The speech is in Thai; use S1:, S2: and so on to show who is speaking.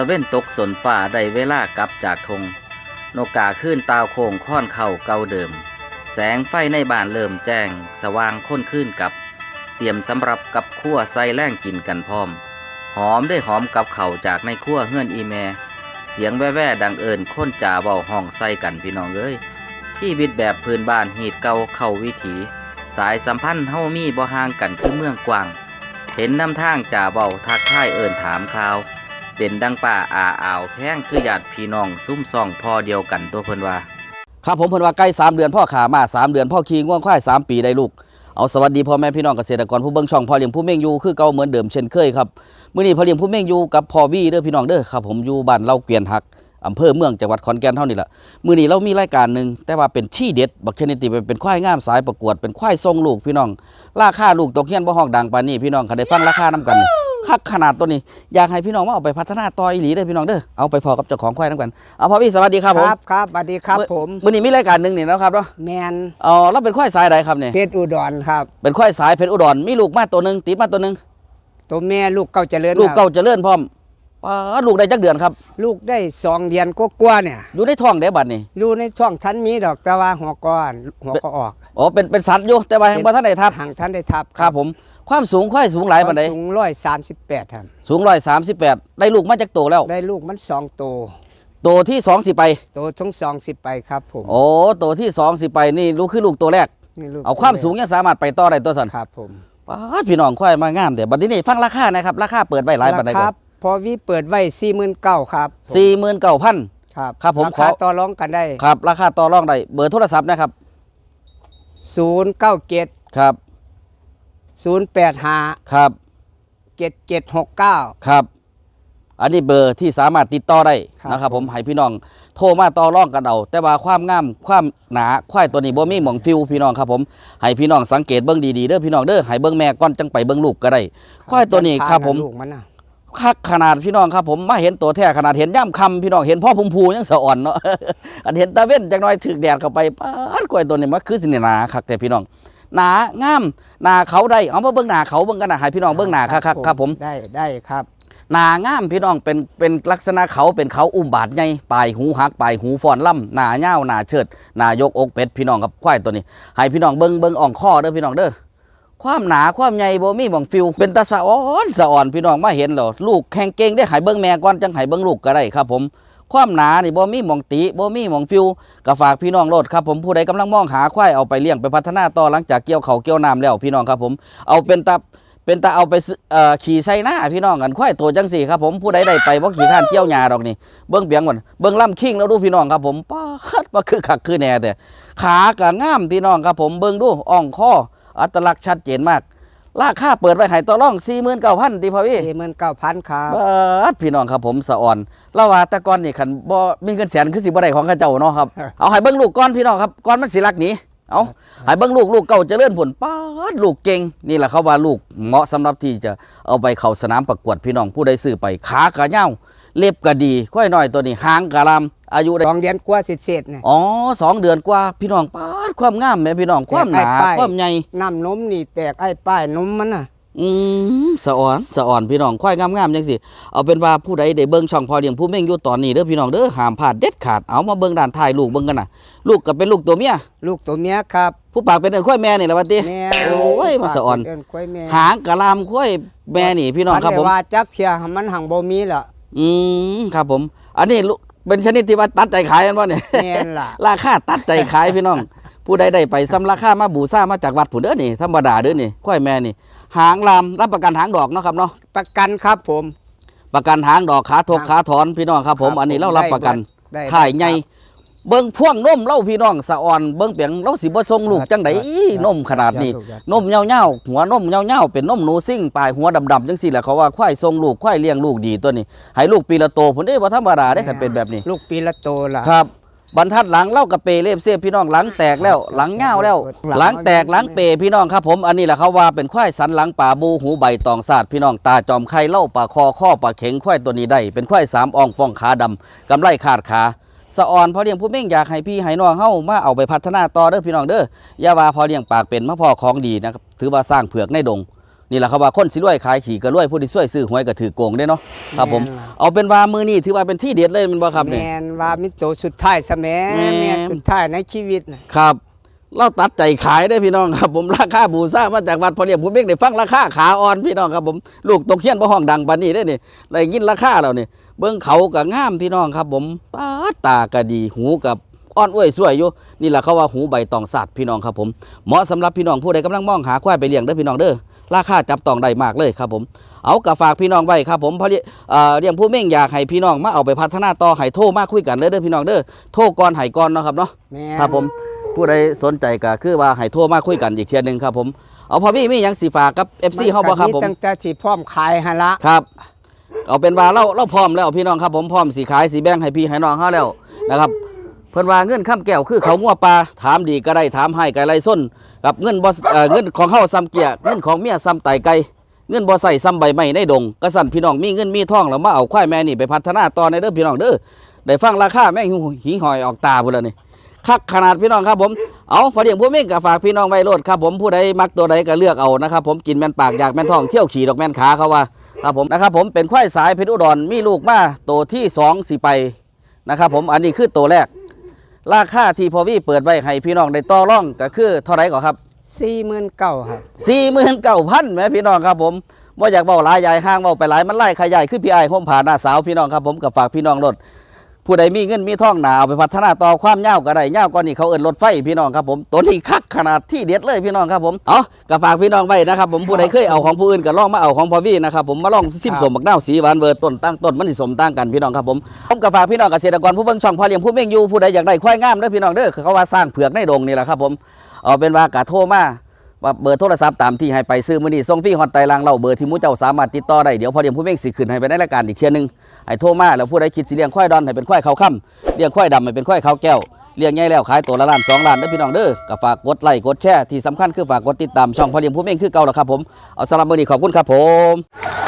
S1: ตะเว้นตกสนฝ่าได้เวลากลับจากทง นกกาขึ้นตาวโค้งค่อนเข่าเก่าเดิม แสงไฟในบ้านเริ่มแจ้ง สว่างค้นขึ้นกับ เตรียมสำหรับกับขั้วใส่แล่งกินกันพร้อม หอมได้หอมกับเข่าจากในขั้วเฮือนอีแมเสียงแว่ๆดังเอิญค้นจ่าเบาห้องใส่กันพี่น้องเอ้ยชีวิตแบบพื้นบ้านหีดเก่าเข้าวิถี สายสัมพันธ์เฮามีบ่ห่างกันคือเมืองกว้าง เห็นนำทางจ่าเบาทักทายเอิญถามข่าว เป็นดังป่าอาอ่าวแพงคือญาติพี่น้องซุ่มซ่องพ่อเดียวกันตัวเพิ่นว่า
S2: ครับผมเพิ่นว่าใกล้3เดือนพ่อขามา3เดือนพ่อขี่ง่วงควาย3ปีได้ลูกเอาสวัสดีพ่อแม่พี่น้องเกษตรกรผู้เบิ่งช่องพ่อเลี้ยงผู้เม่งอยู่คือเก่าเหมือนเดิมเช่นเคยครับมื้อนี้พ่อเลี้ยงผู้เม่งอยู่กับพ่อวี่เด้อพี่น้องเด้อครับผมอยู่บ้านเล่าเกวียนหักอำเภอเมืองจังหวัดขอนแก่นเท่านี้ละมื้อนี้เรามีรายการหนึ่งแต่ว่าเป็นที่เด็ดบักเคนติเป็นเป็นควายงามสายประกวดเป็นควายทรงลูกพี่น้อง ราคาลูกตกเฮียนบ่ห้องดังปานนี้พี่น้องคันได้ฟังราคานํกันนี่ คักขนาดตัวนี้ อยากให้พี่น้องมาเอาไปพัฒนาต่ออีหลีเด้อพี่น้องเด้อเอาไปพอกับเจ้าของควายนํกันเอาพ่อวี่สวัสดีครับผม
S3: ครับครับสวัสดีครับผม
S2: มื้อนี้มีรายการหนึงนี่นะครับเนาะ
S3: แมน
S2: อ๋อแล้วเป็นควายสายใดครับเนี่ย
S3: เพชรอุดรครับ
S2: เป็นควายสายเพชรอุดรมีลูกมาตัวหนึ่งติดมาตัวหนึ่ง
S3: ตัวแม่ลูกเก่าเจริญ
S2: ลูก
S3: ครับ
S2: เก่าเจริญพร้อมป้าดลูกได้จักเดือนครับ
S3: ลูกได้สองเดือนก็กว่าๆเนี่ย
S2: อยู่ในท้องได้บัดนี่
S3: อยู่ในช่องทันมีดอกแต่ว่าหัวก้อนหัวก็ออก
S2: อ๋อเป็นเป็นสัตว์อยู่แต่ว่าแห่งบ่ทันได้ทับ
S3: ห่างท่านได้ทับ
S2: ครับผม ความสูงควายสูงหลายปานใด
S3: สูงร้อยสามสิบแปดท่าน
S2: สูง138ได้ลูกมาจากโตแล้ว
S3: ได้ลูกมันสองโตว
S2: โตที่สองสิไป
S3: โตทั้งสองสิบไปครับผม
S2: โอ้โตที่สองสิไปนี่ลูกคือลูกตัวแรก
S3: นี่ลูก
S2: เอาความสูงยังสามารถไปต่อได้ตัวสัน
S3: ครับผม
S2: ป้าดพี่น้องควายมางามแต่บัดนี้นี่ฟังราคานะครับราคาเปิดไว้หลายปานใด
S3: ค
S2: ก่อ
S3: รั
S2: น
S3: บพอวิเปิดไว้สี่หมื่นเก้าครับ
S2: 49,000
S3: ครับ
S2: ครับผม
S3: รา
S2: ขอ
S3: คาต่อรองกันได้
S2: ครับ ราคาต่อรองได้เบอร์โทรศัพท์นะครับ
S3: ศูนย์เก้าเจ็ด
S2: ครับ
S3: ศูนย์แปดห้า
S2: ครับ
S3: เจ็ดเจ็ดหกเก้า
S2: ครับ อันนี้เบอร์ที่สามารถติดต่อได้
S3: ครับ
S2: นะครับ ผมให้พี่น้องโทรมาต่อรองกันเอาแต่ว่าความงามความหนาควายตัวนี้บ่มีหมองฟิวพี่น้องครับผมให้พี่น้องสังเกตเบิ่งดีๆเด้อพี่น้องเด้อให้เบิ่งแม่ก่อนจังไปเบิ่งลูกก็ได้ควายตัวนี้ครับผม
S3: ลูกมันนะ
S2: คักขนาดพี่น้องครับผมมาเห็นตัวแท้ขนาดเห็นย่ำคำพี่น้องเห็นพ่อพุ่มพูยังสะอ่อนเนาะ อันเห็นตาเว้นจักหน้อยถึกแดดเข้าไปป้าดควายตัวนี้มันคือสิหนาคักแต่พี่น้องหนางาม หนาเขาได้เอามาเบิ่งหนาเขาเบิ่งกันนะให้พี่น้องเบิ่งหนาคักๆครับผม
S3: ได้ได้ครับ
S2: หนางามพี่น้องเป็นเป็นลักษณะเขาเป็นเขาอุ้มบาดใหญ่ปลายหูหักปลายหูฟอนล่ำหนาเง่าวหนาเชิดหนายกอกเป็ดพี่น้องกับควายตัวนี้ ให้พี่น้องเบิ้งเบิ้งอ่องข้อเด้อพี่น้องเด้อความหนาความใหญ่บ่มีบ่งฟิว เป็นตาสะอ่อนสะอ่อนพี่น้องมาเห็นแล้วลูกแข่งเก่งได้ให้เบิ้งแม่ก่อนจังให้เบิ้งลูกก็ได้ครับผม ความหนานี่บ่มีหมองติบ่มีหมองฟิวก็ฝากพี่น้องโลดครับผมผู้ใดกำลังมองหาควายเอาไปเลี้ยงไปพัฒนาต่อหลังจากเกี่ยวเขาเกี่ยวน้ำแล้วพี่น้องครับผมเอาเป็นตาเป็นตาเอาไปขี่ใส่หน้าพี่น้องกันควายตัวจังสี่ครับผมผู้ใดได้ไปบ่ขี่ข้านเกี่ยวหญ้าดอกนี่เบิ่งเปียงก่อนเบิ่งล่ำคิงแล้วดูพี่น้องครับผมป้าดมาคือคักคือแน่แต่ขาก็งามพี่น้องครับผมเบิ่งดูอ่องคออัตลักษณ์ชัดเจนมาก ราคาเปิดไว้ให้ต่อรอง49,000ติพ่อพี่
S3: เอหมื่นเก้าพันครับ
S2: เบิดพี่น้องครับผมสะอ่อนเล่าว่าแต่ก่อนนี่คันบ่มีเงินแสนคือสิบ่ได้ของเข้าเจ้าเนาะครับเอาให้เบิ่งลูกก่อนพี่น้องครับก่อนมันสิรักหนีเอาให้เบิ่งลูกลูกเก่าเจริญผลป้าดลูกเก่งนี่แหละเขาว่าลูกเหมาะสำหรับที่จะเอาไปเข้าสนามประกวดพี่น้องผู้ใดซื้อไปขากะเหย้าเล็บก็ดีค่อยน้อยตัวนี้หางกะลำ อายุได้
S3: สองเดือนกว่าเศษๆเนี่ย
S2: อ๋อสองเดือนกว่าพี่น้องป้าดความงามแม่พี่น้องความหนา
S3: แตกไอ้ป้าย
S2: ความใหญ่
S3: น้ำนมนี่แตกไอ้ป้ายนมมันน่ะ
S2: อืมสะอ่อนสะอ่อนพี่น้องควายงามๆจังสิเอาเป็นว่าผู้ใดได้เบิ่งช่องพอเลี้ยงผู้เม่งอยู่ตอนนี้เด้อพี่น้องเด้อห้ามพลาดเด็ดขาดเอามาเบิ่งด้านท้ายลูกเบิ่งกันน่ะ ลูกก็เป็นลูกตัวเมีย
S3: ลูกตัวเมียครับ
S2: ผู้ปากเป็นเอิ้นควายแม่นี่แหละว่าติ
S3: แม่
S2: โอ้ยมาสะอ่อน
S3: เดินควายแม่
S2: หางกะลามควายแม่นี่พี่น้องครับผม
S3: อัว่าจักเทียมันหังบ่มีล่ะ
S2: อืมครับผม อันนี้ลูก เป็นชนิดที่ว่าตัดใจขายกันบ่เนี่ย
S3: แม่นล่ะ
S2: ราคาตัดใจขายพี่น้อง ผู้ใดได้ไปซ้ำราคามาบูซ่ามาจากวัดผุนเด้อนี่ธรรมดาเด้อนี่ควายแม่นี่ หางลามรับประกันหางดอกเนาะครับเนาะ
S3: ประกันครับผม
S2: ประกันหางดอกขาทกขาถอนพี่น้องครับผม
S3: ครับ
S2: อันนี้
S3: ผม
S2: เรารับประกัน
S3: ได้
S2: ถ่ายใหญ่
S3: ครับ
S2: เบิ่งพ่วงนมเล่าพี่น้องสะอ่อนเบิ่งเปียงเราสิบ่ทรงลูกจังได
S3: ครับ
S2: อีนมขนาดนี้
S3: ครับ
S2: นมเหี่ยวๆหัวนมเหี่ยวๆเป็นนมหนูซิ่งปลายหัวดำๆจังซี่แหละเขาว่าควายทรงลูกควายเลี้ยงลูกดีตัวนี้ให้ลูกปีละโตพุ่นเด้บ่ธรรมดาได้คันเป็นแบบนี้
S3: ลูกปีละโตล่ะ
S2: ครับบรรทัดหลังเล่ากระเปเล็บเสียพี่น้องหลังแตกแล้วหลังเง่าวแล้ว หลังแตกหลังเปพี่น้องครับผมอันนี้แหละเขาว่าเป็นควายสันหลังป่าบูหูใบตองศาสตร์พี่น้องตาจอมไข่เล่าป่าคอข้อป่าเข็งควายตัวนี้ได้เป็นควายสามอ่องป้องขาดำกำไลขาดขา สะอ่อนพอเลี้ยงผู้เม่งอยากให้พี่ให้น้องเฮามาเอาไปพัฒนาต่อเด้อพี่น้องเด้ออย่าว่าพอเลี้ยงปากเป็นมาพอของดีนะครับถือว่าสร้างเผือกในดงนี่แหละครับว่าคนสิรวยขายขี่ก็รวยผู้ที่ช่วยซื้อหวยก็ถือโกงได้เนาะครับผม
S3: แม่นล่ะ
S2: เอาเป็นว่ามือนี้ถือว่าเป็นที่เด็ดเลยแมันบ่ครับ
S3: แม
S2: นี่
S3: นว่ามิโตสุดท้ายซะแหม่
S2: แม่น
S3: แม่นสุดท้ายในชีวิตน่ะ
S2: ครับเราตัดใจขายได้อพี่น้องครับผมราคาบูซ่ามาจากวัดพอเรียกผมเองได้ฟังราคาขาอ่อนพี่น้องครับผมลูกตกเขียนบ่ห้องดังปานนี้ได้อนี่ได้ยินราคาแล้วนี่ เบิ่งเขาก็งามพี่น้องครับ ผมป้าดตาก็ดีหูกับอ่อนอ้วยสวยอยู่นี่แหละเขาว่าหูใบตองสัตว์พี่น้องครับผมเหมาะสำหรับพี่น้องผู้ใดกำลังมองหาควายไปเลี้ยงเด้อพี่น้องเด้อราคาจับต้องได้มากเลยครับผม เอากระฝากพี่น้องไว้ครับผมเพราะเรียเอ่อเรียงผู้เม่งอยากให้พี่น้องมาเอาไปพัฒนาต่อให้โทรมาคุยกันเลยเด้อพี่น้องเด้อโทรก่อนให้ก่อนเนาะครับเนาะ
S3: แม่น
S2: ครับผมผู้ใดสนใจก็คือว่าให้โทรมาคุยกันอีกเทียหนึงครับผมเอาพอพี่มีหยังสีฝากกับ FC เฮาบ่ครับผม
S3: ตั้งแต่สิพร้อมขายหั่นละ
S2: ครับ เอาเป็นว่าเราเราพร้อมแล้วพี่น้องครับผมพร้อมสีขายสีแบงให้พี่ให้น้องเฮาแล้วนะครับเพิ่นว่าเงินข้ามแก้วคือเขางัวปลาถามดีก็ได้ถามให้ก็ไรส้นกับเงินบ่เอ่อเงินของเฮาซ้ำเกียร์เงินของเมียซ้ำไตไก่เงินบ่ใส่ซ้ำใบไม้ในดงกระสันพี่น้องมีเงินมีทองแล้วมาเอาควายแม่นี่ไปพัฒนาต่อในเด้อพี่น้องเด้อได้ฟังราคาแม่งหิหอยออกตาพุ่นแล้วนี่คักขนาดพี่น้องครับผม เอาพอเดียงผู้เม่งกับฝากพี่น้องไว้โลดครับผมผู้ใดมักตัวใดก็เลือกเอานะครับผมกินแม่นปากอยากแม่นท้องเที่ยวขี่ดอกแม่นขาเขาว่า ครับผมนะครับผมเป็นควายสายเพชรอุดรมีลูกมาตัวที่สองสีไปนะครับผมอันนี้คือตัวแรก ราคาที่พอวี่เปิดไว้ให้พี่น้องได้ต่อร่องก็คือเท่าไหร่ก่อนครับ
S3: 49,000ครับ
S2: สี่หมื่นเก้าพันแม่พี่น้องครับผมว่าอยากเบาหลายใหญ่ห้างเบาไปหลายมันไล่ขยายขึ้นพี่ไอ้ห้มผ่านหน้าสาวพี่น้องครับผมกับฝากพี่น้องรถ ผู้ใดมีเงินมีท่องหนาเอาไปพัฒนาต่อความยาก็ได้ยากว่านี้เขาเอิ้นรถไฟพี่น้องครับผมตัวนี้คักขนาดที่เด็ดเลยพี่น้องครับผมเอากับฝากพี่น้องไว้นะครับผมผู้ใดเคยเอาของผู้อื่นก็ลองมาเอาของพอวี่นะครับผมมาลองซิมสมบักนาวสีหวานเวอร์ต้นตั้งต้นมันสิสมตั้งกันพี่น้องครับผมผมกับฝากพี่น้องเกษตรกรผู้เบิ่งช่องพอเลี้ยงผู้เม่งอยู่ผู้ใดอยากได้ควายงามเด้อพี่น้องเด้อเขาว่าสร้างเผือกในดงนี่แหละครับผมเอาเป็นว่ากะโทรมา ว่าเบอร์โทรศัพท์ตามที่ให้ไปซื้อมื้อนี้ส่งฟรีฮอตไตลางเราเบอร์ที่มูเจ้าสามารถติดต่อได้เดี๋ยวพอเดียมผู้เม่งสิขึ้นให้ไปในรายการอีกเที่ยหนึงให้โทรมาแล้วผู้ใดคิดสิเลี้ยงควายดอนให้เป็นควายเขาค่ำเลี้ยงควายดำให้เป็นควายเขาแก้วเลี้ยงใหญ่แล้วขายตัวละล้านสองล้านเด้อพี่น้องเด้อก็ฝากกดไลค์กดแชร์ที่สำคัญคือฝากกดติดตามช่องพอเดียมผู้เม่งคือเก่าแล้วครับผมเอาสำหรับมื้อนี้ขอบคุณครับผม